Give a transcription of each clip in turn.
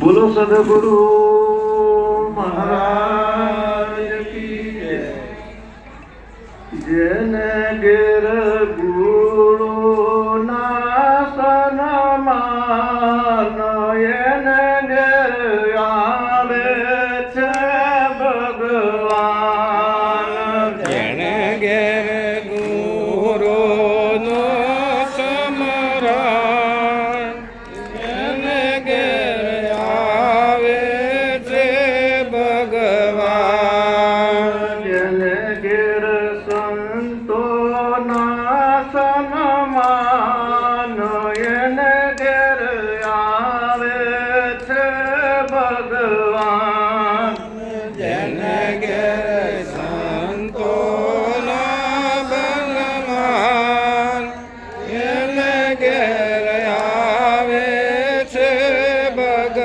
બોલો સદગુરુ મહારાજ. જેને ગેર ગુરુ ಗ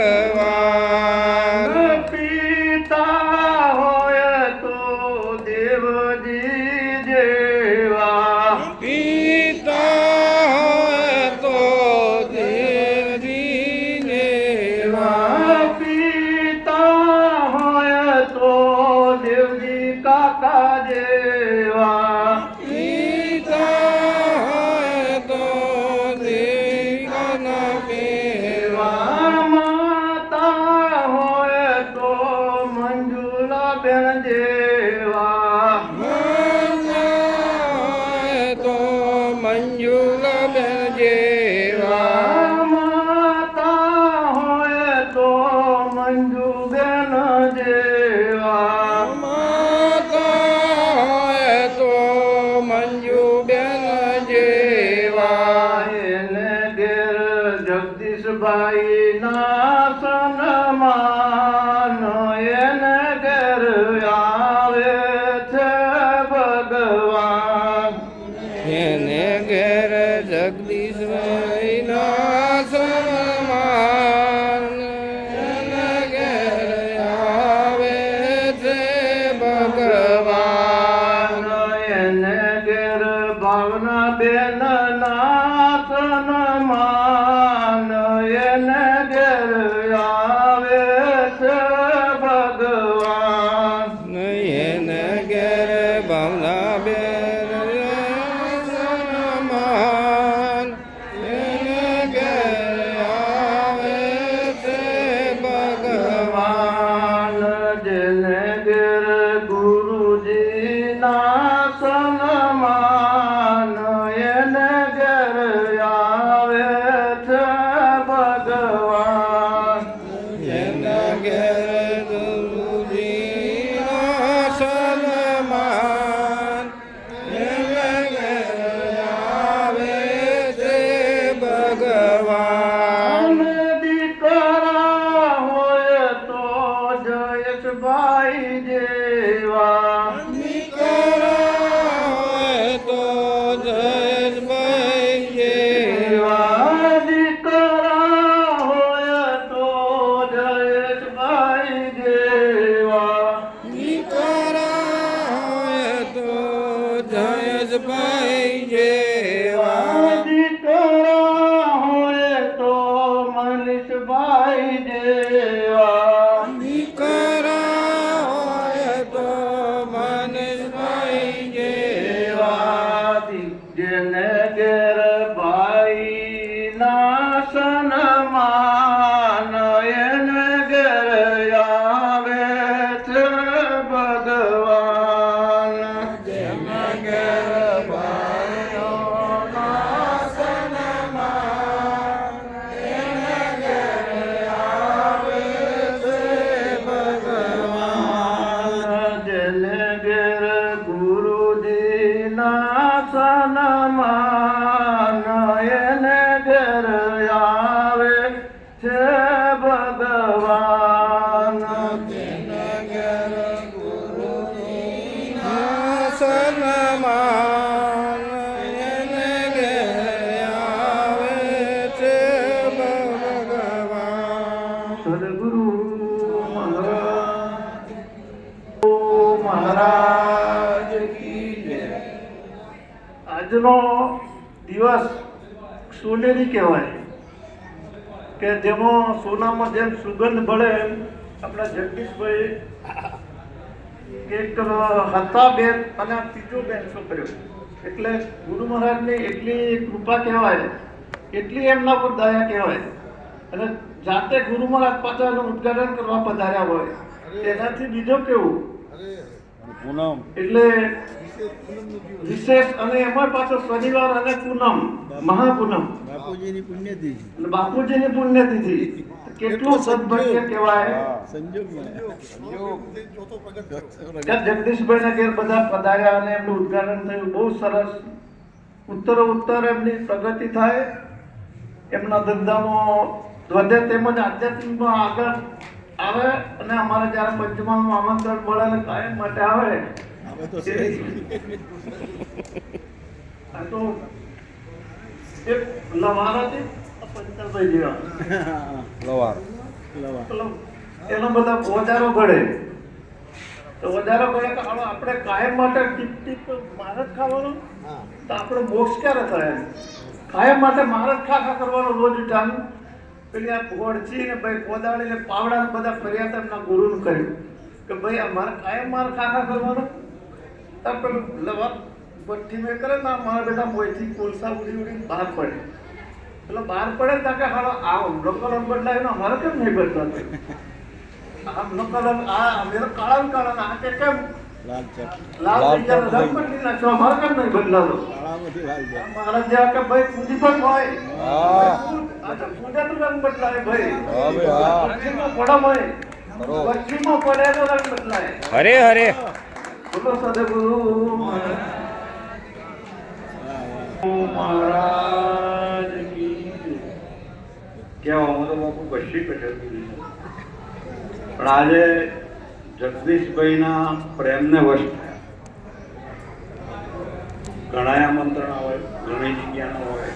એના આજનો કહેવાય. કે જેમાં સોનામાં જેમ સુગંધ ભળે એમ આપણા જગદીશભાઈ એક હતા બેન અને આ ત્રીજો બેન છોકરો. એટલે ગુરુ મહારાજની એટલી કૃપા કહેવાય એટલી એમના પર દયા કહેવાય. અને જાતે ગુરુ મહારાજ પાછા એનું ઉદ્ઘાટન કરવા પધાર્યા હોય એનાથી બીજો કેવું? પૂનમ. એટલે વિશેષ અને એમાં પાછો શનિવાર અને પૂનમ મહાપૂનમ. બાપુજીની પુણ્યતિથિ. અને બાપુજીની પુણ્યતિથિ. કેટલું સદભાગ્ય કહેવાય. સંજોગ કે જગદીશભાઈના ઘેર બધા પધાર્યા અને એમનું ઉદઘાટન થયું. બહુ સરસ. ઉત્તરો ઉત્તર એમની પ્રગતિ થાય. એમના ધંધામાં વધે તેમજ આધ્યાત્મિકમાં આગળ આવે અને અમારે જ્યારે પંચમાનું આમંત્રણ મળે ને કાયમ માટે આવે તો પંચરભાઈ જેવા. લવાર. એનો બધા ઓજારો ઘડે. તો કે આપણે કાયમ માટે ટીપ ટીપ માર જ ખાવાનો? તો આપણો મોક્ષ ક્યારે થાય? કાયમ માટે માર જ ખા કરવાનો રોજ ઉઠાનું? પેલી આ ગોળચી ને ભાઈ કોદાળી ને પાવડા બધા ફરિયાદ એમના ગુરુને કર્યું કે ભાઈ આ મારે કાયમ માર ખાખા ખા કરવાનો? પેલું લવા ભઠ્ઠી મેં કરે ને મારા બેટા મોયથી કોલસા ઉડી ઉડીને બહાર પડે. એટલે બહાર પડે ત્યાં કે હાલો આ ઊંડો કલર બદલાય ને અમારે કેમ નહીં બદલાતો? આ ઊંડો કલર આ અમે તો કાળા કાળા આ કે કેમ? લાલ રંગ બદલી નાખ્યો અમારે કેમ નહીં બદલાતો? મારા જેવા કે ભાઈ પૂજી પણ હોય. હા. તો પૂજાનું રંગ બદલાય ભાઈ. પશ્ચિમમાં પડે તો રંગ બદલાય. હરે હરે. બોલો સદગુરુ મહારાજ કેવા હું તો બાપુ કશી કશું પણ આજે જગદીશભાઈના પ્રેમને વશ ઘણા આમંત્રણ આવે ઘણી જગ્યાના હોય.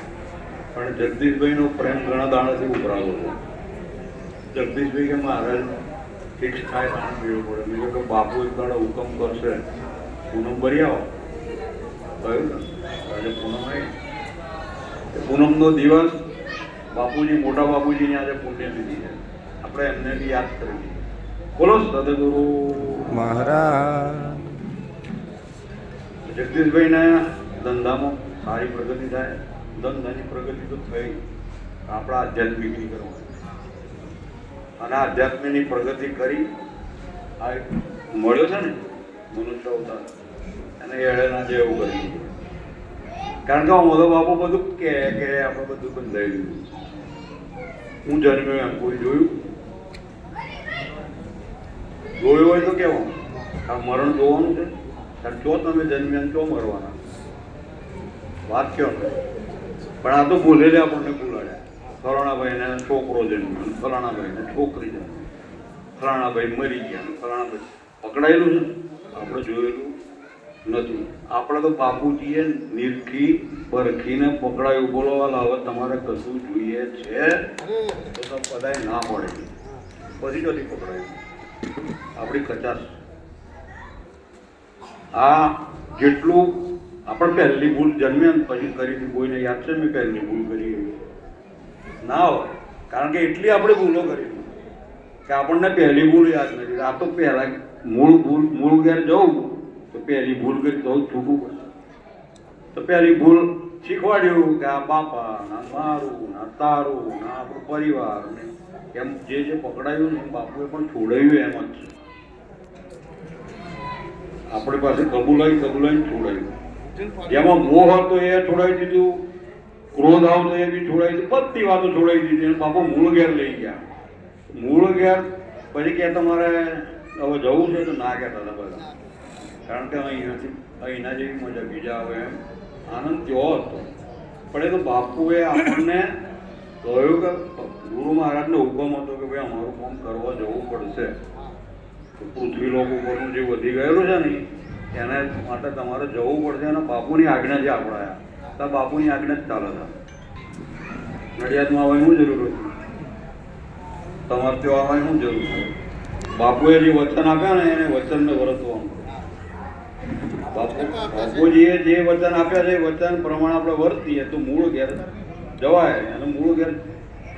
પણ જગદીશભાઈનો પ્રેમ ઘણા દાણાથી ઉભરાવો છે. જગદીશભાઈ કે મહારાજ ફિક્સ થાય આનંદ લેવો પડે. મેં કે બાપુ એક દાડો હુકમ કરશે પૂનમ ભરી આવો. કહ્યું ને? આજે પૂનમ આવી પૂનમનો દિવસ બાપુજી મોટા બાપુજીની આજે પુણ્યતિથિ છે. આપણે એમને બી યાદ કરવી બોલો સદગુરુ. મહારાજ. જગદીશભાઈના ધંધામાં સારી પ્રગતિ થાય. ધંધાની પ્રગતિ તો થઈ. આપણા આધ્યાત્મિક કરવાની. અને આધ્યાત્મની પ્રગતિ કરી આ મળ્યો છે ને મનુષ્ય અવતાર, એને એળેના જે એવું કરી કારણ કે મોદો બાપુ બધું કે કે આપણે બધું બંધાઈ લીધું. હું જન્મ્યો એમ, કોઈ જોયું? જોયું હોય તો કેવું? આ મરણ જોવાનું છે? કારણ જો તમે જન્મ્યા તો મરવાના. વાત કયો? પણ આ તો ભૂલેલે આપણને ફલાણાભાઈને છોકરો જન્મ્યો ફલાણાભાઈને છોકરી જન્મી. ફલાણાભાઈ મરી ગયા ફલાણાભાઈ પકડાયેલું છે? આપણે જોયેલું નથી. આપણે તો બાપુજીએ નિરખી પરખીને પકડાયું. બોલો લાવે તમારે કશું જોઈએ છે? તો કદાય ના પડે પછી નથી પકડાયું. આપણી કચાશ આ જેટલું આપણે પહેલી ભૂલ જન્મ્યા પછી કરી કોઈને યાદ છે? મેં પહેલી ભૂલ કરી એવી? ના હોય. કારણ કે એટલી આપણે ભૂલો કરી. કે આપણને પહેલી ભૂલ યાદ નથી. આ તો પહેલા મૂળ ભૂલ, મૂળ ઘેર જવું. તો પહેલી ભૂલ કરી તો છૂટું પડશે. તો પહેલી ભૂલ શીખવાડ્યું કે આ બાપા, ના મારું, ના તારું, ના આપણો પરિવાર. એમ જે જે પકડાયું ને બાપુએ પણ છોડાયું એમ જ છે. આપણી પાસે કબૂલાઈ કબૂલાઈ છોડાયું. જેમાં મોહ હતો એ છોડાવી દીધું. ક્રોધ આવતો એ બી છોડાવી દીધું બધી વાતો છોડાવી દીધી અને બાપુ, મૂળ ઘેર લઈ ગયા. મૂળ ઘેર પછી કે તમારે હવે જવું છે તો ના કહેતા હતા બધા. કારણ કે અહીંયાથી અહીંના જેવી મજા, બીજા આવે એમ. આનંદ કેવો હતો. પણ એ તો બાપુએ આપણને કહ્યું કે, ગુરુ મહારાજનો હુકમ હતો કે ભાઈ અમારું કામ કરવા જવું પડશે. પૃથ્વી લોક ઉપરનું જે વધી ગયેલું છે ને, એને માટે તમારે જવું પડશે અને બાપુની આજ્ઞા જે આપણાયા. તો બાપુની આજ્ઞા જ ચાલો છે નડિયાદમાં આવવાની શું જરૂર હતી તમારે ત્યાં આવવાની શું જરૂર છે બાપુએ જે વચન આપ્યા ને એને વચનને વરતવાનું બાપુજીએ જે વચન આપ્યા છે એ વચન પ્રમાણે આપણે વર્તીએ તો મૂળ ઘેર જવાય. અને મૂળ ઘેર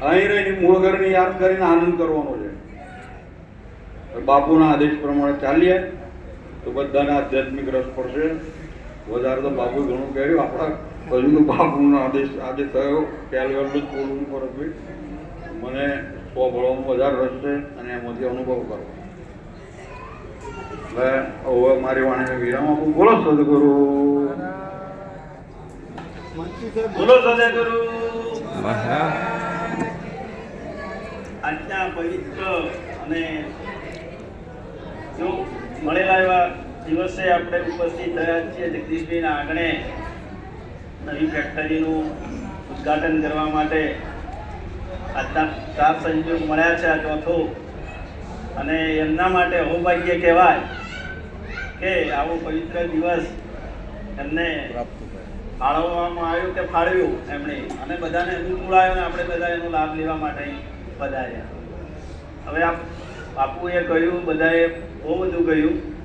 અહીં રહીને મૂળ ઘરની યાદ કરીને આનંદ કરવાનો છે. બાપુના આદેશ પ્રમાણે ચાલીએ તો બધાને આધ્યાત્મિક રસ પડશે. વધારે તો બાપુ ઘણું કર્યું. આપણા હજુ તો બાપુનો આદેશ આજે થયો. પહેલું વહેલું જ બોલવું પડે મને ભણવામાં વધારે રસ છે અને એમાંથી અનુભવ કરો. એટલે હવે મારી વાણીને વિરામ આપું. બોલો સદગુરુ. બોલો સદગુરુ. આજના પવિત્ર અને મળેલા એવા દિવસે આપણે ઉપસ્થિત થયા છીએ જગદીશભાઈના આંગણે નવી ફેક્ટરીનું ઉદ્ઘાટન કરવા માટે. આજના ચાર સંજોગ મળ્યા છે આ ચોથો. અને એમના માટે અહોભાગ્ય કહેવાય કે આવો પવિત્ર દિવસ એમને ફાળવવામાં આવ્યું કે ફાળવ્યું એમણે. અને બધાને અનુકૂળ આવ્યો ને આપણે બધા એનો લાભ લેવા માટે પધાર્યા. હવે આ બાપુએ કહ્યું બધાએ બહુ બધું કહ્યું.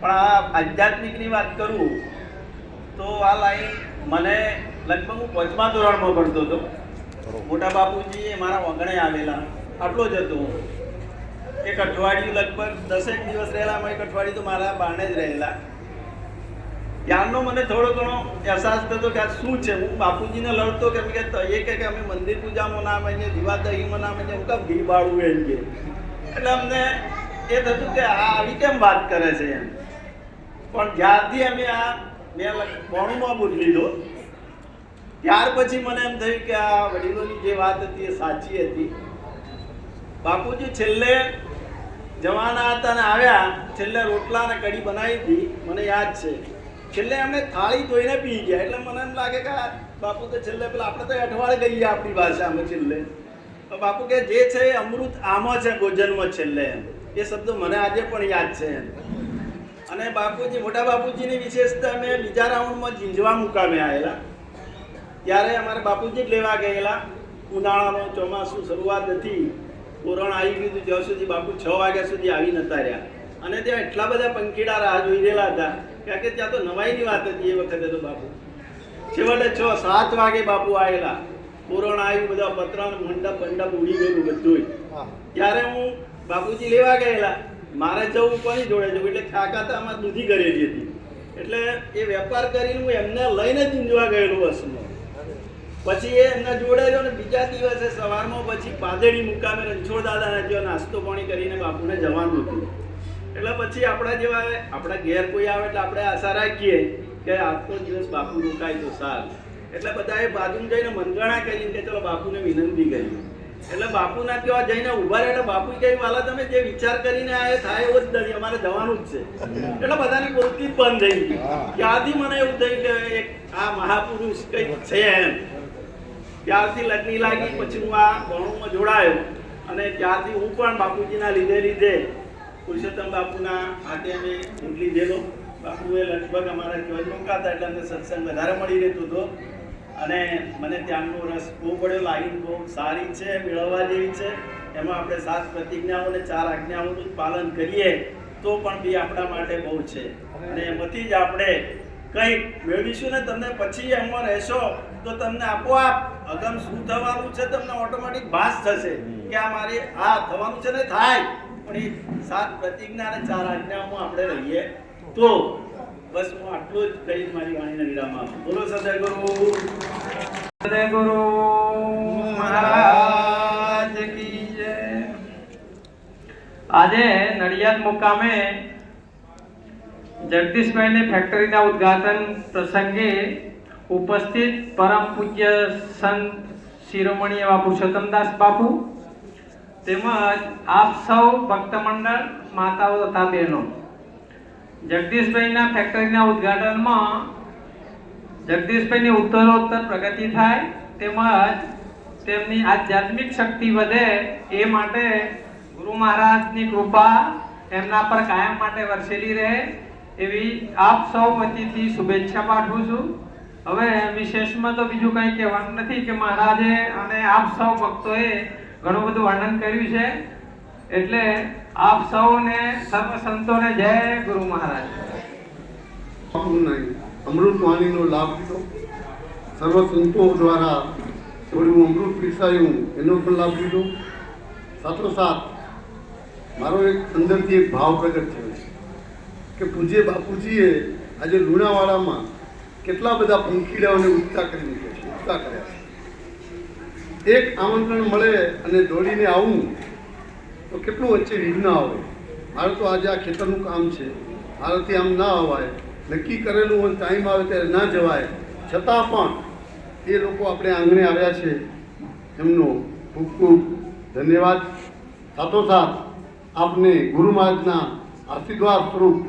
પણ આ આધ્યાત્મિકની વાત કરું તો આ લાઈન મને લગભગ હું પાંચમા ધોરણમાં ભણતો હતો. મોટા બાપુજી એ મારા વગણે આવેલા. આટલો જ હતો એક અઠવાડિયું લગભગ દસેક દિવસ રહેલા એક અઠવાડિયું તો મારા બારણે જ રહેલા. ત્યારનો મને થોડો ઘણો અહેસાસ થતો કે આ શું છે? હું બાપુજીને લડતો કે એમ કે એ કે અમે મંદિર પૂજામાં ના માનીએ દીવા દહીંમાં ના માનીએ હું કામ ઘી બાળવું એમ કે. એટલે અમને એ થતું કે આ આવી કેમ વાત કરે છે એમ. પણ જ્યારથી અમે આ મેં બોણુમાં બુધ લીધો, ત્યાર પછી મને એમ થયું કે આ વડીલોની જે વાત હતી એ સાચી હતી. બાપુજી છેલ્લે જવાના હતા ને આવ્યા, છેલ્લે રોટલા અને કઢી બનાવી હતી, મને યાદ છે. છેલ્લે એમને થાળી ધોઈને પી ગયા, એટલે મને એમ લાગે કે બાપુ તો છેલ્લે પેલા આપણે તો અઠવાડે ગઈએ આપણી ભાષામાં છેલ્લે. તો બાપુ કે જે છે એ અમૃત આમાં છે ભોજનમાં છેલ્લે એમ. એ શબ્દ મને આજે પણ યાદ છે એમ. અને બાપુજી મોટા બાપુજીની વિશેષતા અમે બીજા રાઉન્ડમાં ઝીંઝવા મુકામે આવેલા. ત્યારે અમારે બાપુજી જ લેવા ગયેલા. ઉનાળાનો ચોમાસું શરૂઆત હતી. કોરોના આવી ગયું જ્યાં સુધી બાપુ છ વાગ્યા સુધી આવી નતા રહ્યા. અને ત્યાં એટલા બધા પંખીડા રાહ જોઈ રહેલા હતા કારણ કે ત્યાં તો નવાઈની વાત હતી એ વખતે તો બાપુ. છેવટે છ સાત વાગે બાપુ આવેલા. કોરોના આવ્યું બધા પતરા મંડપ મંડપ ઉડી ગયેલું બધું ત્યારે હું બાપુજી લેવા ગયેલા. મારે જવું કોની જોડે જવું એટલે કાકા તો આમાં દૂધી કરેલી હતી. એટલે એ વેપાર કરીને હું એમને લઈને જ ઊંઝવા ગયેલો બસમાં પછી એ એમના જોડે રહ્યો ને બીજા દિવસે સવારમાં પછી પાદડી મુકામે રણછોડ દાદાને જો નાસ્તો પાણી કરીને બાપુને જવાનું હતું. એટલે પછી આપણા જેવા આપણા ઘેર કોઈ આવે એટલે આપણે આશા રાખીએ કે આજનો દિવસ બાપુ રોકાય તો સારું. એટલે બધાએ બાજુ જઈને મંગણા કરીને કે ચલો બાપુને વિનંતી કરી એટલે બાપુના ત્યાં જઈને ઊભા રહે એટલે બાપુ કહ્યું વાલા તમે જે વિચાર કરીને આ થાય એવો જ નથી અમારે જવાનું જ છે. એટલે બધાની પૂર્તિ જ બંધ થઈ ગઈ. ત્યારથી મને એવું થયું કે એક આ મહાપુરુષ કંઈક છે એમ. ત્યારથી લગ્ની લાગી પછી હું આ ભણુમાં જોડાયો. અને ત્યારથી હું પણ બાપુજીના લીધે લીધે પુરુષોત્તમ બાપુના હાથે અમે ઊંટ લીધેલો બાપુએ લગભગ અમારા જોજ મુકાતા એટલે અમને સત્સંગ વધારે મળી રહેતો હતો. અને મને ત્યાંનો રસ બહુ પડ્યો લાઈન બહુ સારી છે, મેળવવા જેવી છે. એમાં આપણે સાત પ્રતિજ્ઞાઓ અને ચાર આજ્ઞાઓનું પાલન કરીએ તો પણ બી આપણા માટે બહુ છે. અને એમાંથી જ આપણે કંઈક મેળવીશું ને તમને પછી એમાં રહેશો, તો તમને આપોઆપ અગમ શું થવાનું છે તમને ઓટોમેટિક ભાસ થશે કે આ મારે આ થવાનું છે ને થાય. પણ એ સાત પ્રતિજ્ઞા અને ચાર આજ્ઞાઓમાં આપણે રહીએ તો બસ હું આટલું જ કહી મારી વાણીને વિરામ આપું બોલો સદગુરુ. સદગુરુ, મહારાજ કી જય. આજે નડિયાદ મુકામે જગદીશભાઈની ફેક્ટરીના ઉદ્ઘાટન પ્રસંગે ઉપસ્થિત પરમ પૂજ્ય સંત શિરોમણી એવા પુરુષોત્તમદાસ બાપુ તેમજ આપ સૌ ભક્ત મંડળ માતાઓ તથા બહેનો. જગદીશભાઈના ફેક્ટરીના ઉદ્ઘાટનમાં જગદીશભાઈની ઉત્તરોત્તર પ્રગતિ થાય તેમજ તેમની આધ્યાત્મિક શક્તિ વધે એ માટે ગુરુ મહારાજની કૃપા એમના પર કાયમ માટે વરસેલી રહે એવી આપ સૌ વતીથી શુભેચ્છા પાઠવું છું. હવે વિશેષમાં તો બીજું કંઈ કહેવાનું નથી કે મહારાજે અને આપ સૌ ભક્તોએ ઘણું બધું વર્ણન કર્યું છે. એટલે આપ સૌને સર્વ સંતોને જય ગુરુ મહારાજ. અમૃત વાણીનો લાભ લીધો સર્વ સંતો દ્વારા થોડું અમૃત પીરસાયું એનો પણ લાભ લીધો. સાથોસાથ, મારો એક અંદરથી એક ભાવ પ્રગટ થયો છે કે પૂજ્ય બાપુજીએ આજે લુણાવાડામાં કેટલા બધા પંખીડાઓને ઉગતા કરી મૂક્યા છે, ઉગતા કર્યા છે. એક આમંત્રણ મળે અને દોડીને આવું તો કેટલું વચ્ચે વિઘ્ન આવે મારે તો આજે આ ખેતરનું કામ છે. મારાથી આમ ના અવાય. નક્કી કરેલું હોય ટાઈમ આવે ત્યારે ના જવાય. છતાં પણ એ લોકો આપણે આંગણે આવ્યા છે. એમનો ખૂબ ખૂબ ધન્યવાદ. સાથોસાથ આપને ગુરુ મહારાજના આશીર્વાદ સ્વરૂપ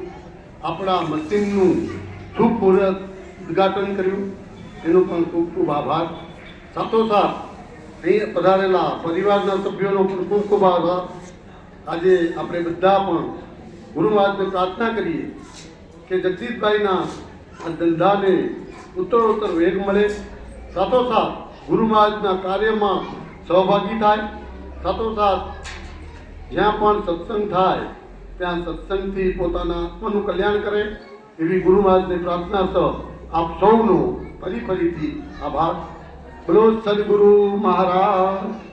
આપણા મશીનનું શુભ મુહૂર્ત ઉદ્ઘાટન કર્યું. એનો પણ ખૂબ ખૂબ આભાર. સાથોસાથ અહીં પધારેલા પરિવારના સભ્યોનો પણ ખૂબ ખૂબ આભાર. આજે આપણે બધા પણ ગુરુ મહારાજને પ્રાર્થના કરીએ કે જગદીશભાઈના આ ધંધાને ઉત્તરોત્તર વેગ મળે. સાથોસાથ ગુરુ મહારાજના કાર્યમાં સહભાગી થાય. સાથોસાથ જ્યાં પણ સત્સંગ થાય, ત્યાં સત્સંગથી પોતાના આત્માનું કલ્યાણ કરે. એવી ગુરુ મહારાજની પ્રાર્થના સહ આપ સૌનો ફરી ફરીથી આભાર. બોલો સદગુરુ મહારાજ.